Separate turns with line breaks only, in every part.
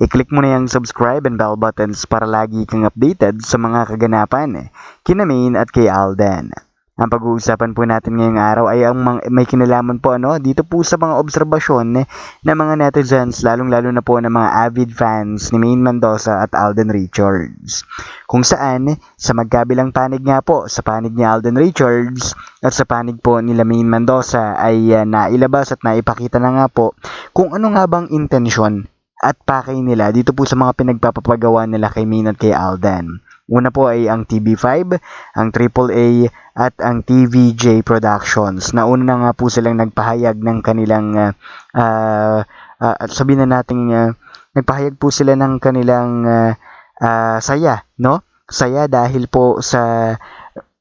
i-click mo na yung subscribe and bell buttons para lagi kang updated sa mga kaganapan kina Maine at kay Alden. Ang pag-uusapan po natin ngayong araw ay ang may kinalaman po ano dito po sa mga obserbasyon ng mga netizens lalong-lalo na po ng mga avid fans ni Maine Mendoza at Alden Richards. Kung saan sa magkabilang panig nga po sa panig ni Alden Richards at sa panig po ni Maine Mendoza ay uh, nailabas at naipakita na nga po kung ano nga bang intensyon at pakay nila dito po sa mga pinagpapagawa nila kay Maine at kay Alden. Una po ay ang TB5, ang AAA at ang TVJ Productions. Nauna na nga po silang nagpahayag ng kanilang uh, uh, uh, sabihin na natin uh, nagpahayag po sila ng kanilang uh, uh, saya, no? Saya dahil po sa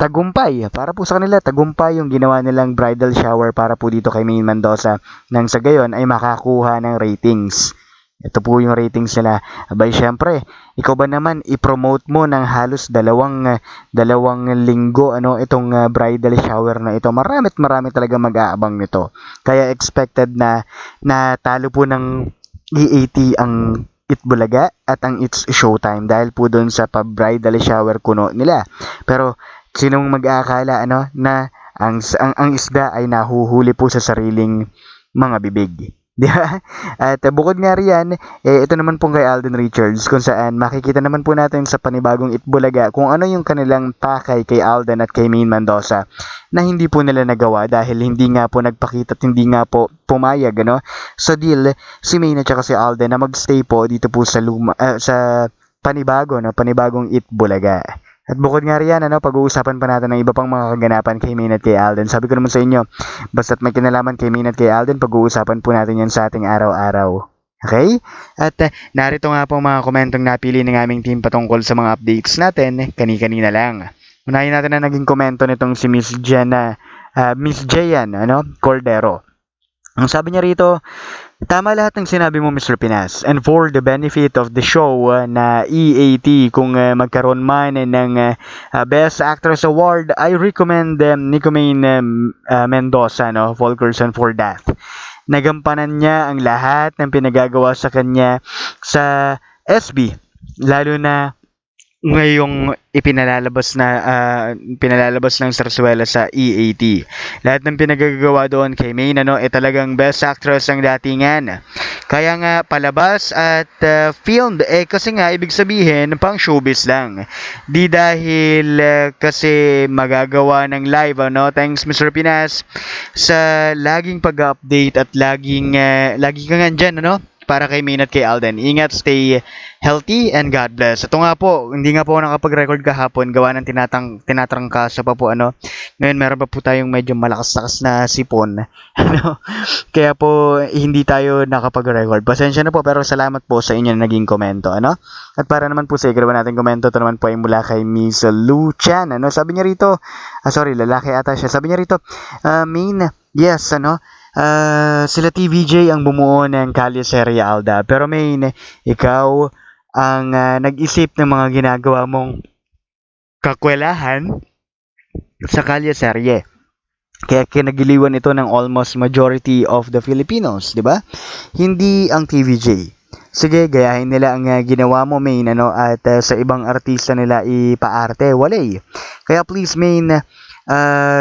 tagumpay. Para po sa kanila, tagumpay yung ginawa nilang bridal shower para po dito kay Maine Mendoza nang sa gayon ay makakuha ng ratings. Ito po yung ratings nila. Abay, syempre, ikaw ba naman i-promote mo ng halos dalawang dalawang linggo ano itong uh, bridal shower na ito. Maramit marami talaga mag-aabang nito. Kaya expected na na talo po ng EAT ang Itbulaga at ang It's Showtime dahil po doon sa pa-bridal shower kuno nila. Pero sinong mag-aakala ano na ang, ang ang isda ay nahuhuli po sa sariling mga bibig. Di ba? At uh, bukod nga riyan, eh, ito naman pong kay Alden Richards kung saan makikita naman po natin sa panibagong Itbulaga kung ano yung kanilang pakay kay Alden at kay Maine Mendoza na hindi po nila nagawa dahil hindi nga po nagpakita at hindi nga po pumayag ano, sa deal si Maine at si Alden na magstay po dito po sa luma, uh, sa panibago, no, panibagong Itbulaga. At bukod nga riyan, ano, pag-uusapan pa natin ng iba pang mga kaganapan kay Maine at kay Alden. Sabi ko naman sa inyo, basta't may kinalaman kay Maine at kay Alden, pag-uusapan po natin yan sa ating araw-araw. Okay? At uh, narito nga po mga komentong napili ng aming team patungkol sa mga updates natin, kani-kanina lang. Unahin natin na naging komento nitong si Miss Jenna, uh, Miss Jayan, ano, Cordero. Ang sabi niya rito, Tama lahat ng sinabi mo Mr. Pinas. And for the benefit of the show uh, na EAT kung uh, magkaroon man ng uh, Best Actress Award, I recommend um, Nico Main um, uh, Mendoza, no, Volkerson for that. Nagampanan niya ang lahat ng pinagagawa sa kanya sa SB, lalo na ngayong ipinalalabas na uh, pinalalabas ng Sarsuela sa EAT. Lahat ng pinagagawa doon kay Maine ano, eh talagang best actress ang datingan. Kaya nga palabas at uh, filmed eh kasi nga ibig sabihin pang showbiz lang. Di dahil uh, kasi magagawa ng live ano. Thanks Mr. Pinas sa laging pag-update at laging uh, lagi kang andyan ano para kay at kay Alden. Ingat, stay healthy, and God bless. Ito nga po, hindi nga po nakapag-record kahapon, gawa ng tinatang, tinatrangkaso pa po, ano. Ngayon, meron pa po tayong medyo malakas-lakas na sipon. Ano? Kaya po, hindi tayo nakapag-record. Pasensya na po, pero salamat po sa inyo na naging komento, ano. At para naman po sa ikalawang natin komento, ito naman po ay mula kay Miss Lu Chan, ano. Sabi niya rito, ah, sorry, lalaki ata siya. Sabi niya rito, uh, Maine, yes, ano, Uh, sila TVJ ang bumuo ng Kalye Serie Alda. Pero main, ikaw ang uh, nag-isip ng mga ginagawa mong kakwelahan sa Kalye Serie. Kaya kinagiliwan ito ng almost majority of the Filipinos, di ba? Hindi ang TVJ. Sige, gayahin nila ang uh, ginawa mo, main, ano, at uh, sa ibang artista nila ipaarte. Walay. Kaya please, main,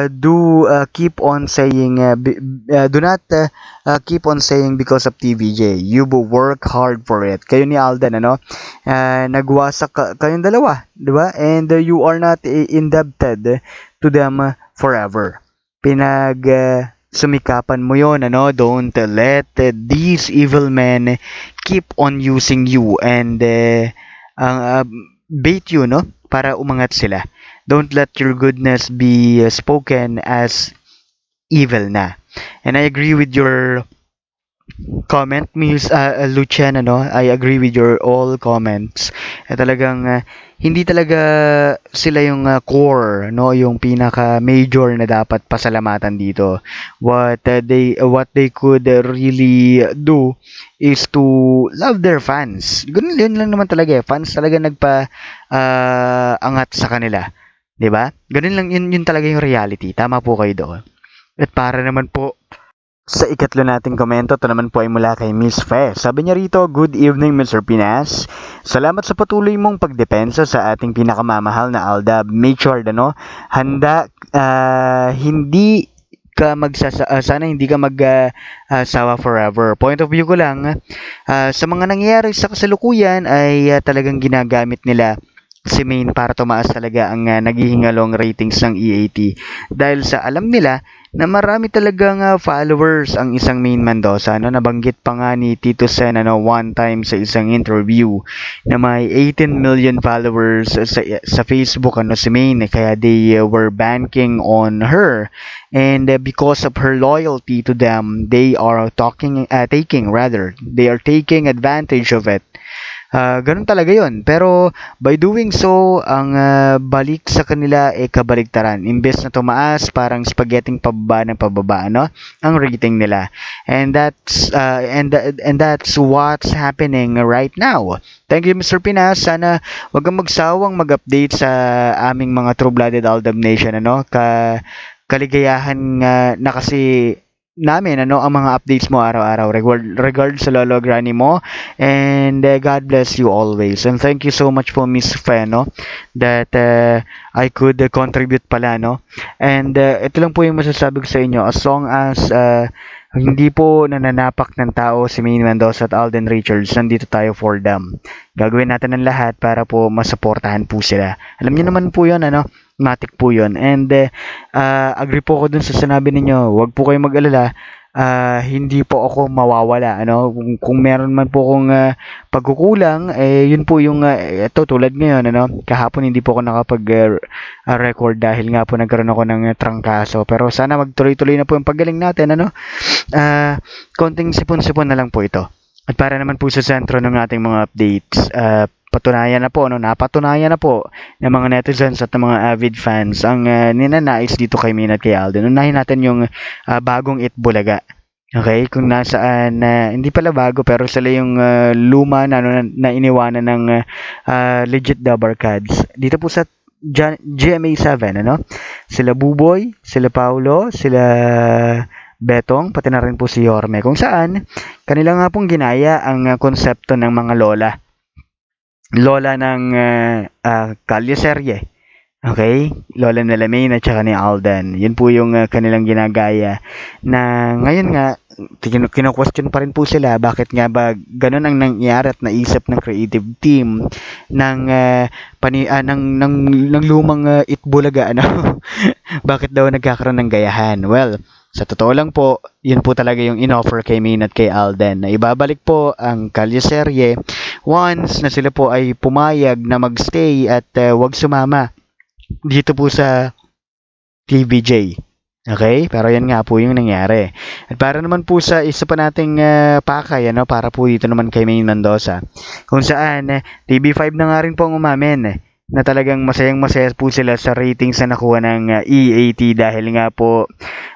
do uh, keep on saying uh, b- uh, do not uh, uh, keep on saying because of TVJ you will work hard for it. Kayo ni Alden ano? Uh, nagwasak ka, kayong dalawa di ba? And uh, you are not indebted to them forever. Pinag uh, sumikapan mo yon ano? Don't let uh, these evil men keep on using you and uh, uh, bait you no? Para umangat sila don't let your goodness be spoken as evil na. And I agree with your comment, Miss uh, uh, Lucien, ano, I agree with your all comments. Eh, talagang uh, hindi talaga sila yung uh, core, no, yung pinaka major na dapat pasalamatan dito. What uh, they what they could uh, really do is to love their fans. Ganun yun lang naman talaga eh. Fans talaga nagpa uh, angat sa kanila. 'Di ba? Ganun lang yun, yun talaga yung reality. Tama po kayo doon. At para naman po sa ikatlo nating komento, ito naman po ay mula kay Miss Fe. Sabi niya rito, Good evening Mr. Pinas. Salamat sa patuloy mong pagdepensa sa ating pinakamamahal na Aldab. Make sure, ano, handa, ah, hindi ka magsasa ah, sana hindi ka mag ah, ah, sawa forever. Point of view ko lang, ah, sa mga nangyayari sa kasalukuyan ay ah, talagang ginagamit nila si Main para tumaas talaga ang uh, naghihingalong ratings ng EAT dahil sa alam nila na marami talagang uh, followers ang isang Main Mendoza. No nabanggit pa nga ni Tito Sen ano one time sa isang interview na may 18 million followers sa sa Facebook ano si Main kaya they uh, were banking on her. And uh, because of her loyalty to them they are talking uh, taking rather they are taking advantage of it Ah, ganun talaga yon Pero by doing so, ang ah, balik sa kanila ay kabaligtaran. Imbes na tumaas, parang spaghetti pababa ng pababa, no? Ang rating nila. And that's ah, and and that's what's happening right now. Thank you Mr. Pinas. Sana wag kang magsawang mag-update sa aming mga True-Blooded Aldab Nation, ano? Ka kaligayahan nga na kasi namin ano ang mga updates mo araw-araw regard regard sa lolo granny mo and uh, God bless you always and thank you so much po Miss Feno that uh, I could uh, contribute pala no and uh, ito lang po yung masasabi ko sa inyo as long as uh, hindi po nananapak ng tao si Maine Mendoza at Alden Richards, nandito tayo for them. Gagawin natin ang lahat para po masuportahan po sila. Alam niyo naman po yun, ano? Matic po yun. And uh, agree po ako dun sa sinabi ninyo, huwag po kayong mag-alala, uh, hindi po ako mawawala ano? Kung, kung meron man po akong uh, pagkukulang eh yun po yung uh, ito tulad ngayon ano? Kahapon hindi po ako nakapag uh, dahil nga po nagkaroon ako ng trangkaso. Pero sana magtuloy-tuloy na po yung paggaling natin ano? Uh, konting sipon-sipon na lang po ito. At para naman po sa sentro ng ating mga updates uh, patunayan na po, no, napatunayan na po ng mga netizens at ng mga avid fans ang uh, ninanais dito kay Min at kay Alden. Unahin natin yung uh, bagong Itbulaga. Okay, kung nasaan na uh, hindi pala bago pero sila yung uh, luma na, ano, na, na iniwanan ng uh, legit Dabar Cards. Dito po sa GMA7, ano? Sila Buboy, sila Paulo, sila Betong, pati na rin po si Yorme. Kung saan, kanila nga pong ginaya ang konsepto ng mga lola lola ng uh, uh, Kalye Serye. Okay? Lola nila Maine at saka ni Alden. Yun po yung uh, kanilang ginagaya na ngayon nga kino-question pa rin po sila bakit nga ba ganun ang nangyari at naisip ng creative team ng uh, pani uh, ng, ng ng lumang uh, Itbulaga ano bakit daw nagkakaroon ng gayahan well sa totoo lang po, yun po talaga yung inoffer kay Min at kay Alden na ibabalik po ang kalyeserye once na sila po ay pumayag na magstay at uh, wag sumama dito po sa TVJ. Okay? Pero yan nga po yung nangyari. At para naman po sa isa pa nating uh, pakay, ano, para po dito naman kay Maine Mendoza, kung saan uh, TV5 na nga rin po ang umamin eh, na talagang masayang masaya po sila sa ratings na nakuha ng uh, EAT dahil nga po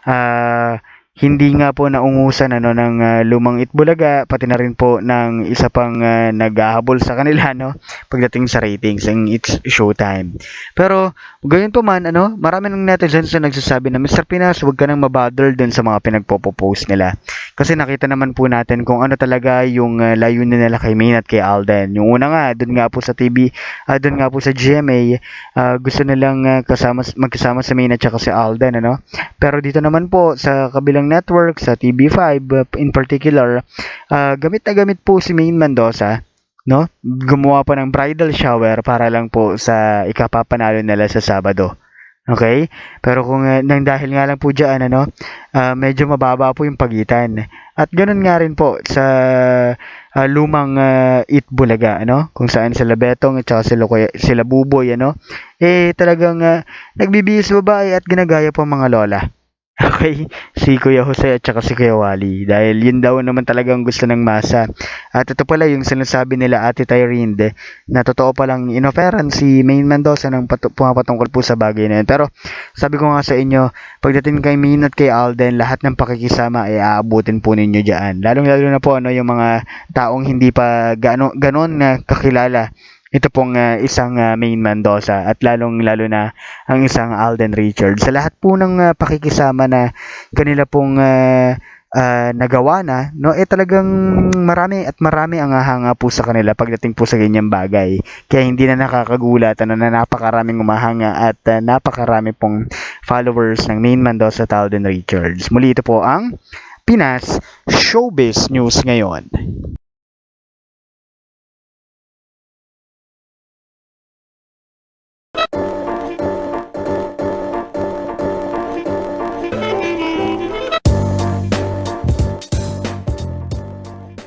uh, hindi nga po naungusan ano ng uh, lumang Itbulaga pati na rin po ng isa pang uh, naghahabol sa kanila no pagdating sa ratings ng It's Showtime. Pero gayon pa man ano, marami ng netizens na nagsasabi na Mr. Pinas, huwag ka nang mabother dun sa mga pinagpo-post nila. Kasi nakita naman po natin kung ano talaga yung uh, layunin nila kay Main at kay Alden. Yung una nga dun nga po sa TV, uh, dun nga po sa GMA, uh, gusto nilang uh, kasama magkasama sa Main at saka si Alden ano. Pero dito naman po sa kabilang ng network, sa TV5 uh, in particular, uh, gamit na gamit po si Main Mendoza no? Gumawa pa ng bridal shower para lang po sa ikapapanalo nila sa Sabado. Okay? Pero kung uh, nang dahil nga lang po diyan ano, uh, medyo mababa po yung pagitan. At ganoon nga rin po sa uh, lumang uh, Itbulaga, ano? Kung saan sila Betong at sila, sila Buboy, ano? Eh talagang uh, nagbibihis babae at ginagaya po mga lola. Okay, si Kuya Jose at saka si Kuya Wally. Dahil yun daw naman talagang gusto ng masa. At ito pala yung sinasabi nila Ate Tyrande na totoo palang inoferan si Main Mendoza ng patu- pumapatungkol po sa bagay na yun. Pero sabi ko nga sa inyo, pagdating kay Main at kay Alden, lahat ng pakikisama ay aabutin po ninyo dyan. Lalong-lalo na po ano, yung mga taong hindi pa gaano, ganon na kakilala ito pong ah, isang ah, Main Mendoza at lalong-lalo na ang isang Alden Richards. Sa lahat po ng ah, pakikisama na kanila pong ah, ah, nagawa na, no, eh talagang marami at marami ang hanga po sa kanila pagdating po sa ganyang bagay. Kaya hindi na nakakagulat ano, na napakaraming umahanga at ah, napakarami pong followers ng Main Mendoza at Alden Richards. Muli ito po ang Pinas Showbiz News ngayon.